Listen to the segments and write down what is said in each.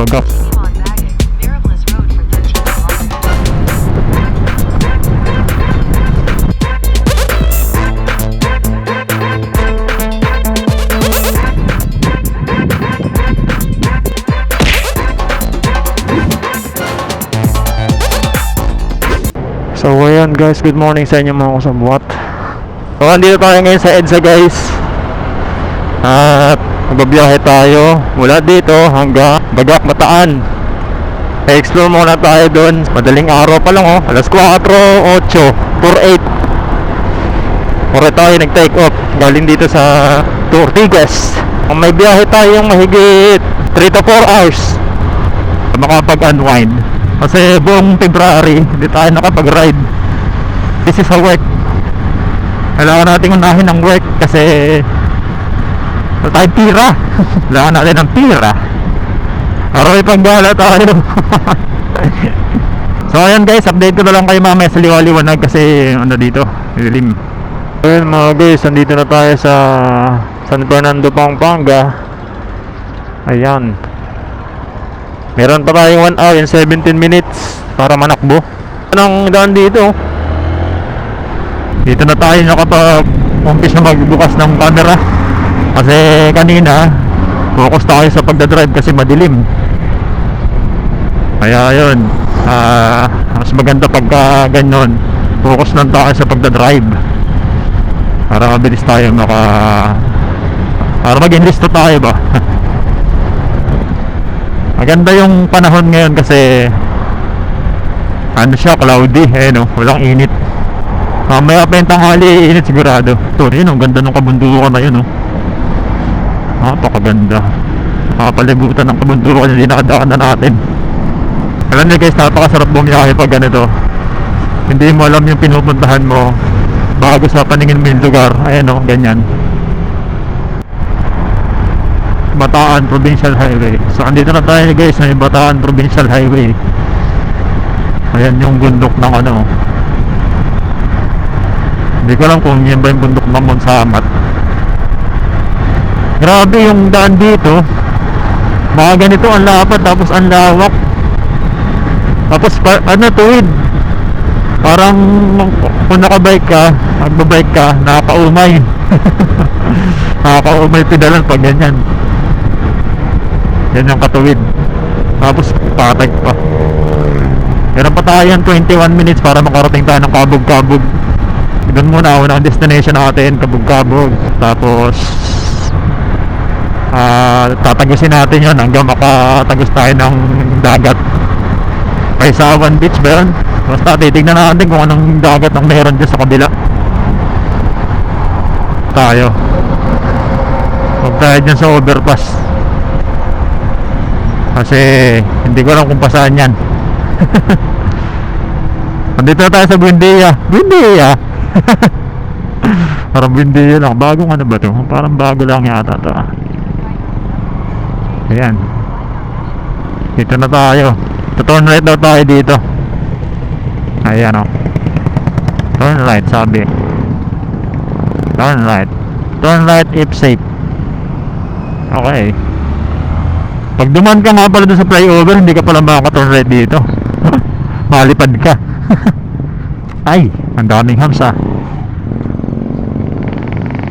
Bagak. Continue on Bagak, Mirabilis Road for 13 kilometers. So ayan guys, good morning sa inyo mga kasabwat So andito tayo ngayon sa EDSA guys At magbabiyahe tayo mula dito hanggang Bagak Bataan I-explore muna tayo doon. Madaling araw pa lang oh. Alas 4, 8, 4, 8 Ore tayo nag-take off. Galing dito sa Ortigas Kung may biyahe tayong mahigit 3 to 4 hours makapag-unwind. Kasi buong February hindi tayo nakapag-ride. This is a work. Kailangan natin unahin ang work kasi wala tayong pira. Kailangan natin ng pira may panggala tayo so ayan guys update ko na lang kayo mamaya sa liwaliwanag kasi ano dito dilim ayun mga guys andito na tayo sa San Fernando Pampanga ayan Meron pa tayong 1 hour and 17 minutes para manakbo. Anong daan dito? Dito na tayo nakapag-umpis na magbukas ng camera. Kasi kanina, focus tayo sa pagdadrive kasi madilim. Kaya yun, ah, mas maganda pagka ganyan, focus lang tayo sa pagdadrive. Para mabilis tayo maka... Para mag-enlist tayo ba? Maganda yung panahon ngayon kasi ano siya, cloudy, eh no, walang init. Mamaya pa yung tanghali, init sigurado. Ito, yun, ang ganda ng kabundukan na yun, no. Napakaganda. Nakapalibutan ng kabundukan na dinadaan na natin. Alam niyo guys, napakasarap bumiyahe pag ganito. Hindi mo alam yung pinupuntahan mo bago sa paningin mo yung lugar. Ayan no, ganyan. Bataan Provincial Highway. So andito na tayo guys may Bataan Provincial Highway. Ayan yung bundok ng ano. Hindi ko alam kung yan ba yung bundok ng Monsamat. Grabe yung daan dito. Mga ganito ang lapad tapos ang lawak. Tapos pa, ano tuwid. Parang kung nakabike ka, magbabike ka, nakakaumay. nakakaumay pedalan pag ganyan. Yan yung katuwid. Tapos patag pa. Meron pa tayo yan 21 minutes para makarating tayo ng kabog-kabog. Doon muna una ang destination natin, kabog-kabog. Tapos ah tatagusin natin yon hanggang makatagos tayo ng dagat. Paisawan Beach ba yun? Basta titignan natin kung anong dagat ang meron dyan sa kabila. Tayo. Huwag tayo dyan sa overpass. Kasi hindi ko alam kung pa saan yan. Nandito na tayo sa Buendia. Buendia! Parang Buendia lang. Bagong ano ba to? Parang bago lang yata to. Ayan. Dito na tayo. Turn right daw tayo dito. Ayan o. Turn right sabi. Turn right. Turn right if safe. Okay. Pag duman ka nga pala sa flyover, hindi ka pala makaka-turn right dito. Malipad ka. Ay, ang daming hams.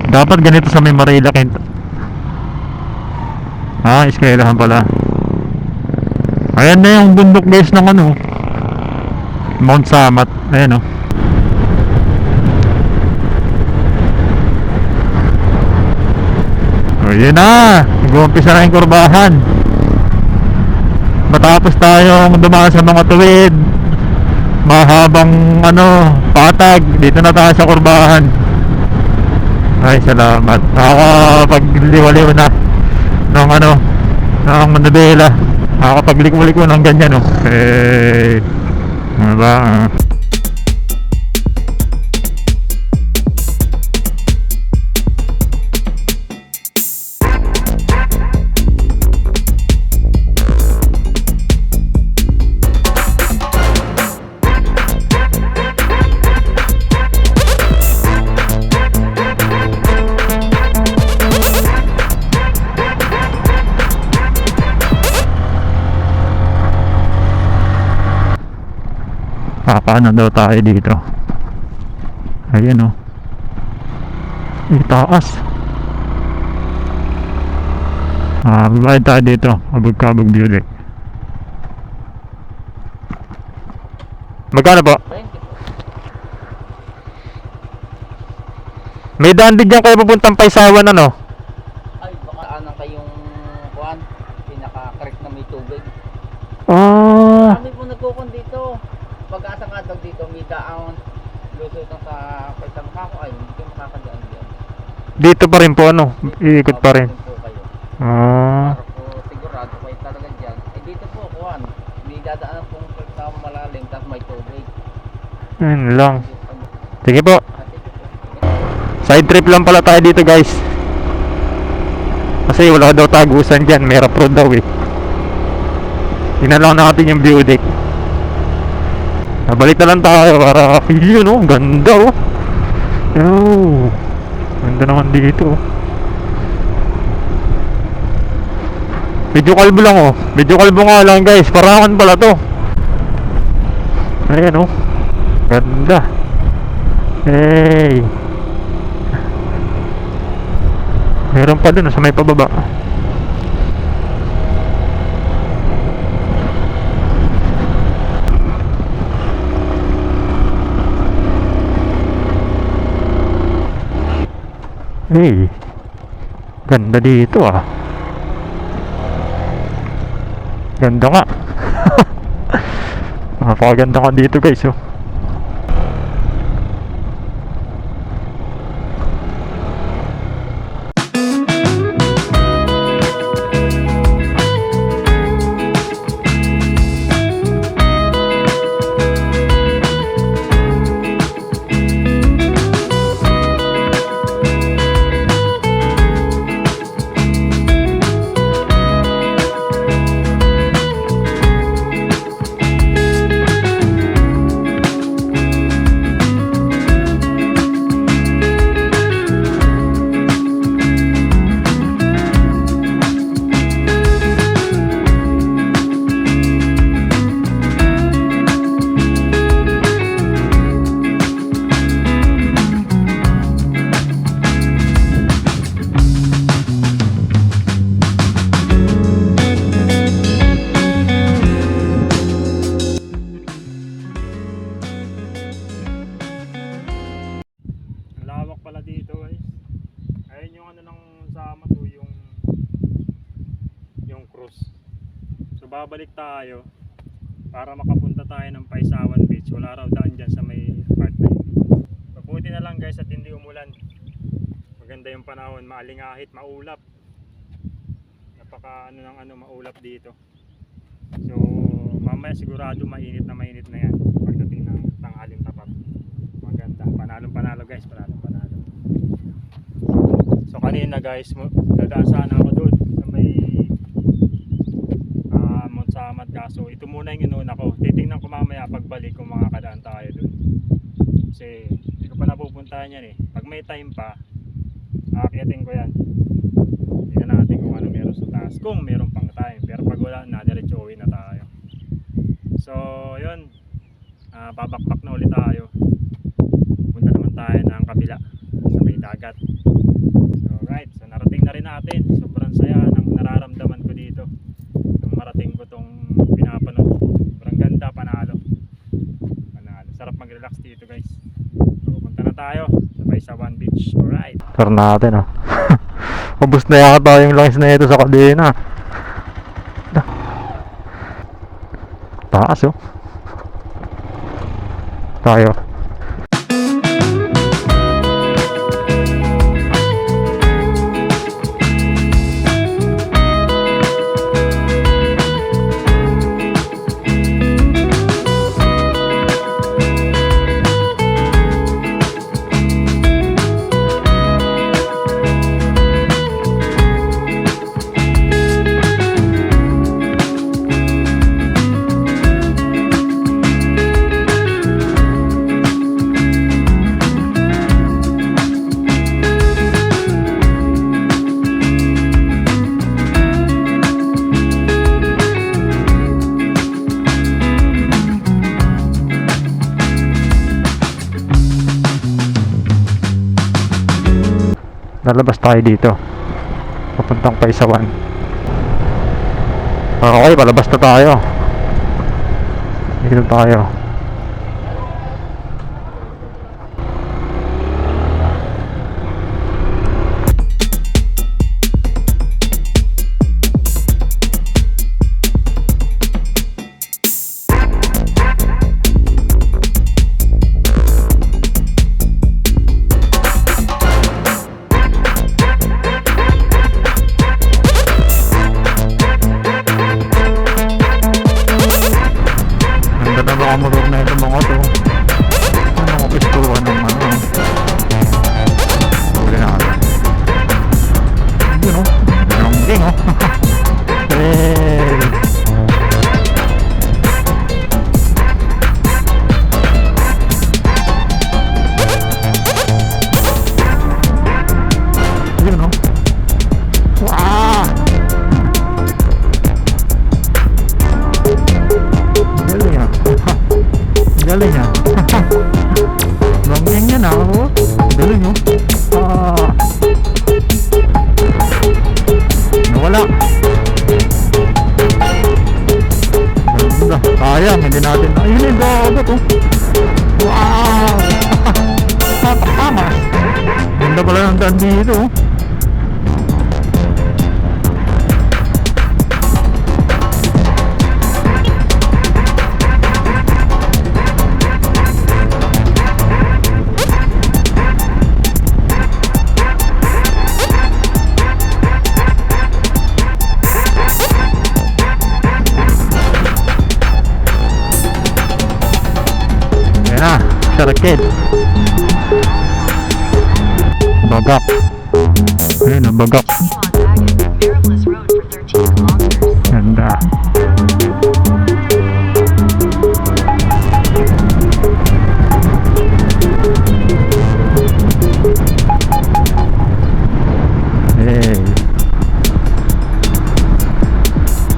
Dapat ganito sa may Marila Kent. Ah, eskwelahan pala. Ayan na yung bundok guys ng ano. Mount Samat. Ayan oh. O yun na. Nag-uumpisa na yung kurbahan. Matapos tayong dumaan sa mga tuwid. Mahabang ano, patag. Dito na tayo sa kurbahan. Ay, salamat. Nakakapagliwaliw na ng ano, ng Manabela. Nakakapagliko-liko ng ganyan, oh. Eh, ano ba? ah. Paano daw tayo dito? Ayan oh. Ay, taas. Ah, babayad tayo dito. Abog-kabog beauty. Magkano po? 20 po. May daan din dyan kayo papuntang Paisawan ano? Ay, baka anong kayong kuhan, pinaka-correct na may tubig. Ah, Kami po nagkukon dito. Pag-asa nga daw dito, may daon. Lusutan sa paisang kako ay hindi kayo makakadaan dyan. dito pa rin po ano? Iikot pa rin. Ah, Para po sigurado kayo talaga dyan. Eh dito po, kuhan, may dadaanan pong sa malalim, tapos may tubig. yun lang. Sige po. Ah, sige po. Side trip lang pala tayo dito guys. Kasi wala daw tagusan dyan. May road daw eh. Tingnan lang natin yung view deck. Nabalik na lang tayo para yun oh. Ganda oh. Oh. Ganda naman dito oh. Medyo kalbo lang oh. Medyo kalbo nga lang guys. Parahan pala to. Ayan oh. Ganda. Hey. Meron pa dun sa may pababa. Hey. Ganda dito ah. Ganda nga. Napakaganda ka dito guys oh. So babalik tayo para makapunta tayo ng Paisawan Beach. Wala raw daan dyan sa may part. Mabuti na lang guys at hindi umulan. Maganda yung panahon, maalingahit, maulap. Napaka ano ng ano maulap dito. So mamaya sigurado mainit na mainit na yan pagdating ng tanghaling tapat. Maganda. Panalong panalo guys. Panalong panalo. So kanina guys, dadaan sana ako doon sa may ah, Mount Samat kaso ito muna yung inuna ko. Titingnan ko mamaya pagbalik kung makakadaan tayo doon. Kasi hindi ko pa napupuntahan yan eh. Pag may time pa, aakyatin ko yan. Tingnan natin kung ano meron sa taas. Kung meron pang time. Pero pag wala na, diretso uwi na tayo. So, yun. Ah, babakbak na ulit tayo punta naman tayo ng kabila sa may dagat so right so narating na rin natin sobrang saya ng nararamdaman ko dito nung marating ko tong pinapanood sobrang ganda panalo panalo sarap mag relax dito guys so punta na tayo. Sabay sa One Beach. Alright. Sir natin ah. Ubus na yata yung langis na ito sa kadena. Taas oh. Tayo lalabas tayo dito. Papuntang Paisawan. Okay palabas na tayo. Dito tayo sarakid. Bagak. Ayun na, bagak. Continue on Agate Miraculous Road for 13 kilometers. Ganda. Hey.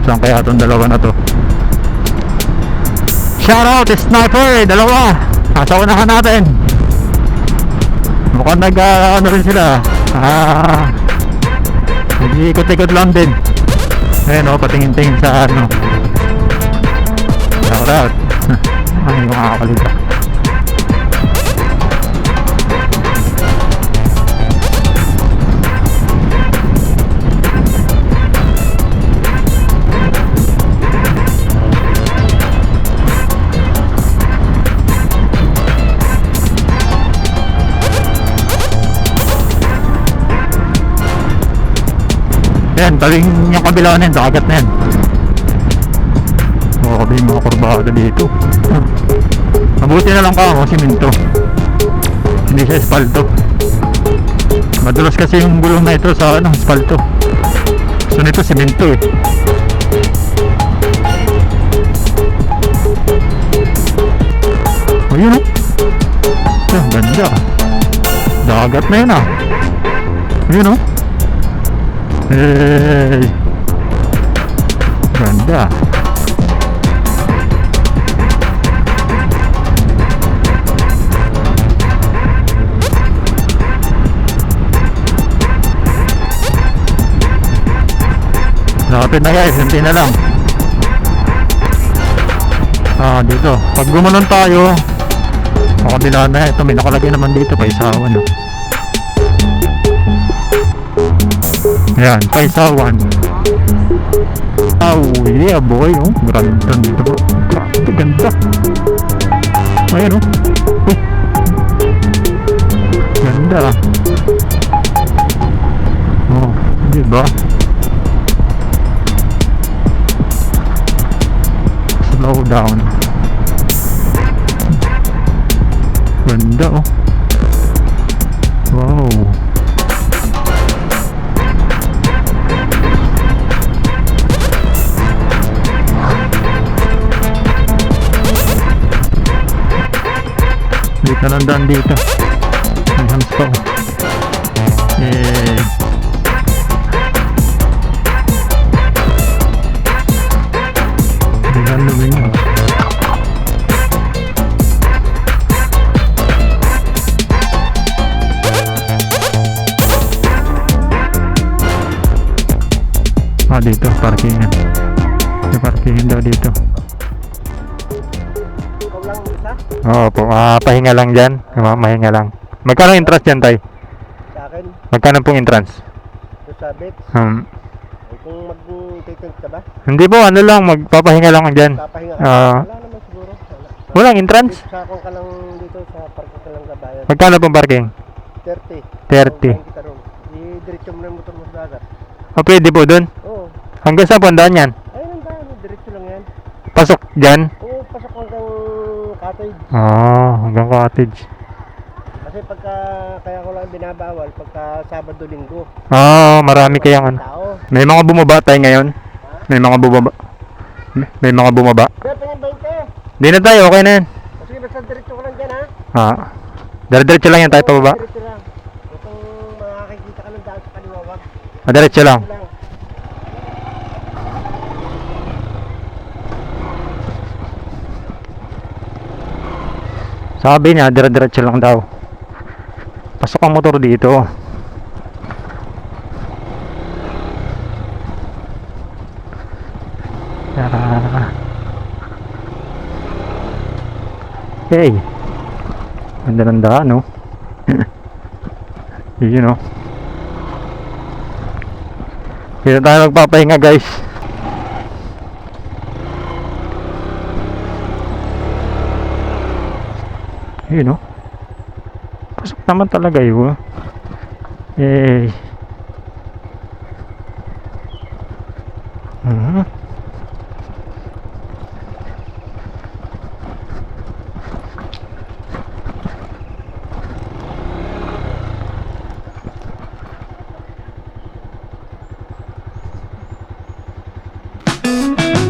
Saan kaya itong dalawa na to? Shout out, sniper! Dalawa! Nasa unahan natin! Mukhang nag, ah, ano rin sila. Ah, nag-iikot-ikot lang din. Ayun o, patingin-tingin sa ano. Shout out. Ay, makakakalita. Yan, taling yung kabila na yun, dagat na yan. Grabe yung mga kurbada dito. Mabuti na lang ka ako, siminto. Hindi siya espalto. Madulas kasi yung gulong na ito sa ano, espalto. So nito siminto eh. Oh, yun oh. Yan, ganda. Dagat na yun ah. Yun oh. Hey! Ganda. Lapit na guys, hindi na lang. Ah, dito. Pag gumanon tayo, makabila na ito. May nakalagay naman dito, paisawan. No? Yan, paisawan. Oh yeah boy, oh. Ganda dito bro. Grabe, ganda. Ayan oh. Uy. Ganda. Oh, di ba? Slow down. Ganda oh. nandaan dito di hamster eh dito parkingan May parkingan daw dito. Isa? Oo po, ah, pahinga lang dyan. Ma- Mahinga lang. Magkano entrance dyan, tay? Sa akin, Magkano pong entrance? to sa bits. Um, Ay, kung mag-titent ka ba? hindi po, ano lang, magpapahinga lang dyan. Papahinga ka? Ah. Wala naman siguro. Wala. Walang entrance? Sa kung ka lang dito sa parking ka lang kabayan. Magkano pong parking? 30. 30. Kung kita ron. I-diretso mo na yung motor mo sa dagat. O, pwede po dun. Oo. Hanggang saan po ang daan yan? Ayun ang daan. Diretso lang yan. Pasok dyan? Oo, pasok hanggang cottage. Oo, hanggang cottage. Kasi pagka, kaya ko lang binabawal, pagka Sabado, Linggo. Oo, marami kayang ano. Tao. May mga bumaba tayo ngayon. May mga bumaba. May, may mga bumaba. Kaya pa yung 20. Di na tayo, okay na yan. Sige, basta diretso ko lang dyan ha. Ah. Dire-diretso lang yan tayo pababa. Diretso lang. Kung makakikita ka ng daan sa kaliwa. Ah, diretso lang. lang. Sabi niya, dire-diretso lang daw. Pasok ang motor dito. Ah. Hey. Ganda ng daan, no? Yun, no? Dito tayo magpapahinga, guys. Yun, no? Pasok naman talaga yun. Yay. Mhm. after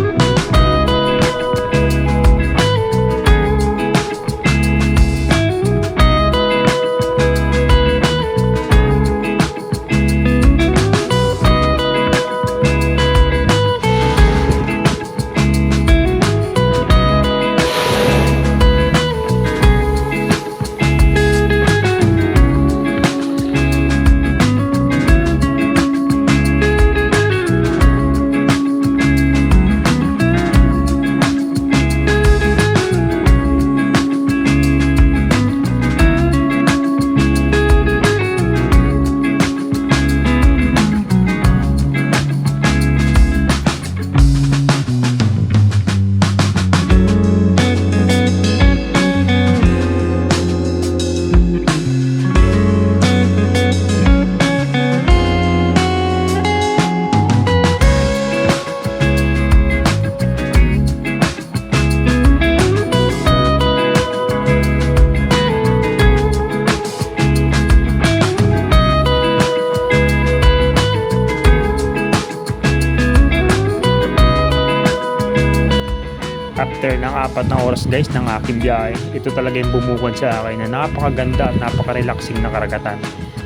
oras guys ng aking biyahe. Ito talaga yung bumukod sa akin na napakaganda at napaka-relaxing na karagatan.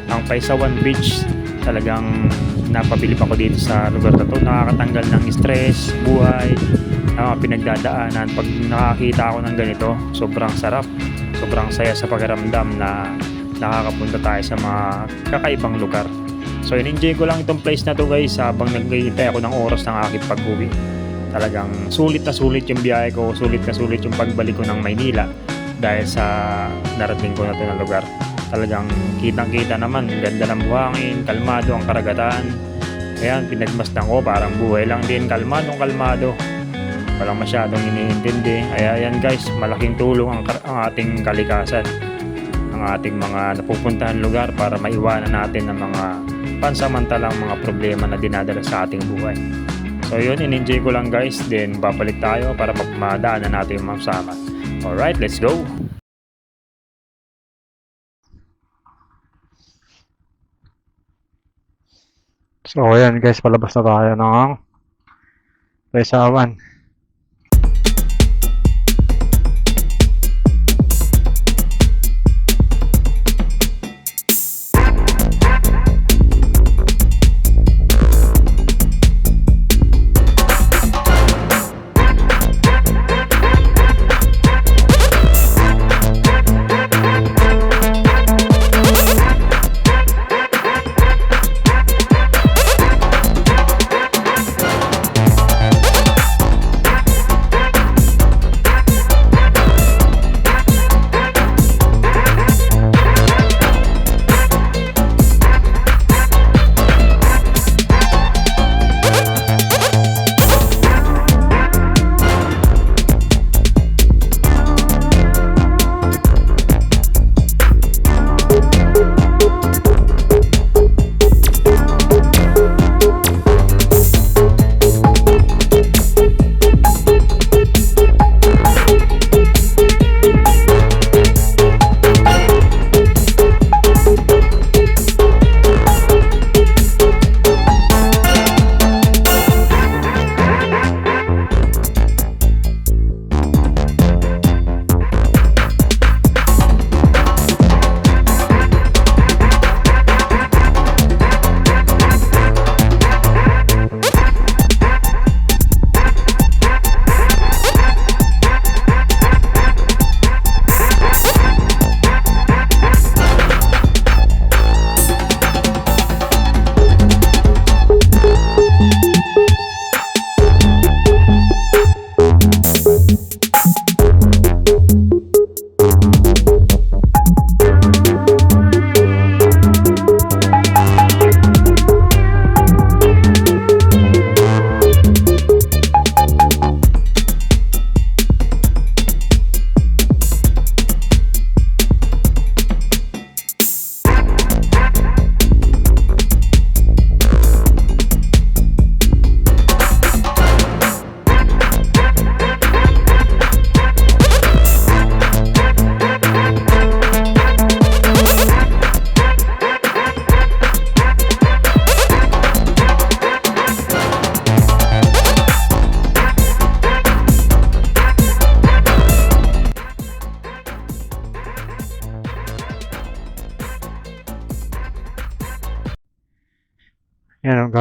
Ang Paisawan Beach talagang napabilib ako dito sa lugar na to. Nakakatanggal ng stress, buhay mga pinagdadaanan. Pag nakakita ako ng ganito sobrang sarap. Sobrang saya sa pakiramdam na nakakapunta tayo sa mga kakaibang lugar. So in-enjoy ko lang itong place na to guys habang naghihintay ako ng oras ng aking pag-uwi talagang sulit na sulit yung biyahe ko, sulit na sulit yung pagbalik ko ng Maynila dahil sa narating ko na ito lugar. Talagang kitang-kita naman, ganda ng buhangin, kalmado ang karagatan. Ayan, pinagmasdan ko, parang buhay lang din, kalmadong kalmado. Walang masyadong iniintindi. Kaya yan guys, malaking tulong ang, ang ating kalikasan. Ang ating mga napupuntahan lugar para maiwanan natin ang mga pansamantalang mga problema na dinadala sa ating buhay. So yun, in-enjoy ko lang guys. Then babalik tayo para mapadaanan natin yung mamsama. Alright, let's go! So ayan guys, palabas na tayo ng Resawan.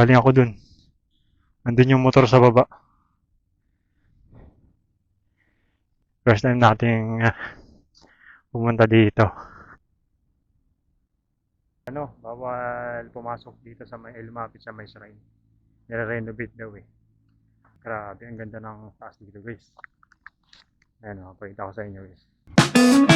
Galing ako dun. Nandun yung motor sa baba. First time nating ah, pumunta dito. Ano, bawal pumasok dito sa may lumapit sa may shrine. Nire-renovate daw eh. Grabe, ang ganda ng taas dito guys. Ayan o, pakita ko sa inyo guys.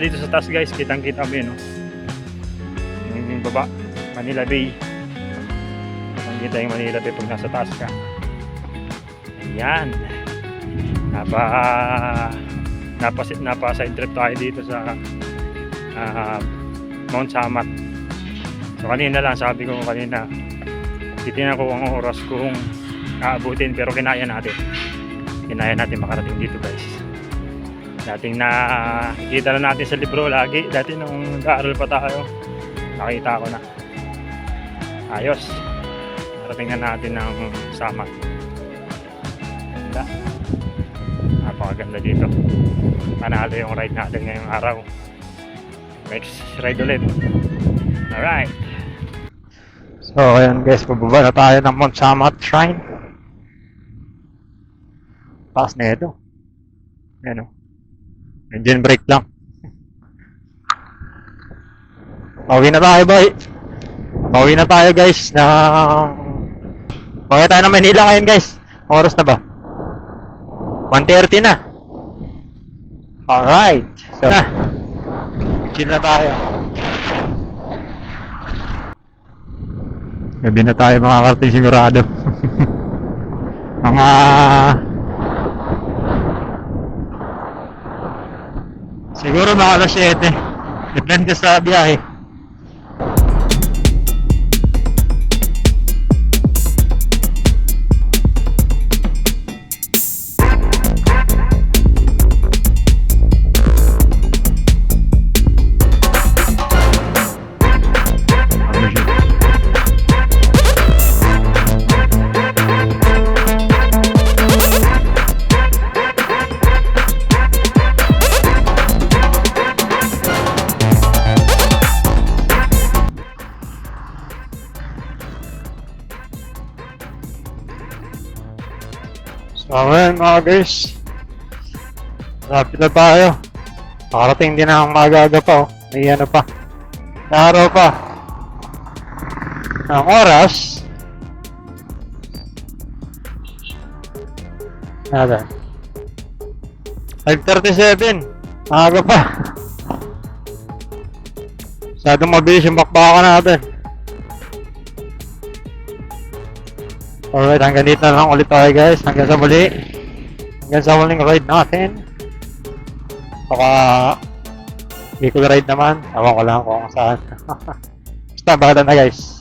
Dito sa taas guys, kitang kita mo yun. No? Yung baba, Manila Bay. Kitang kita yung Manila Bay pag nasa taas ka. Ayan. Napa, napa, napa side trip tayo dito sa ah, Mount Samat. So kanina lang, sabi ko kanina, titignan ko ang oras kung aabutin pero kinaya natin. Kinaya natin makarating dito guys dating na kita na natin sa libro lagi. Dati nung nag-aaral pa tayo nakita ko na. Ayos. Narating na natin ng sama. Ganda. Napakaganda dito. Panalo yung ride natin ngayong araw. Next ride ulit. Alright. So ayan guys pababa na tayo ng Mount Samat Shrine. Taas na ito. Ayan o Engine brake lang. Pauwi na tayo, boy. Pauwi na tayo, guys. Na... Pauwi tayo ng Manila ngayon, guys. Oras na ba? 1.30 na. Alright. So, na. Chill na tayo. Gabi na tayo makakarating sigurado. Mga Siguro mga alas 7. Depende sa biyahe. So, mga guys. Malapit na tayo. Nakarating din ang magaga pa. Oh. May ano pa. Araw pa. Ang oras. Nada. 5.37. Maaga pa. Masyadong mabilis yung bakbakan natin. Alright, hanggang dito na lang ulit tayo guys. Hanggang sa muli. Hanggang sa huling ride natin. Baka Bicol ride naman. Ewan ko lang kung saan. Basta, bahala na guys.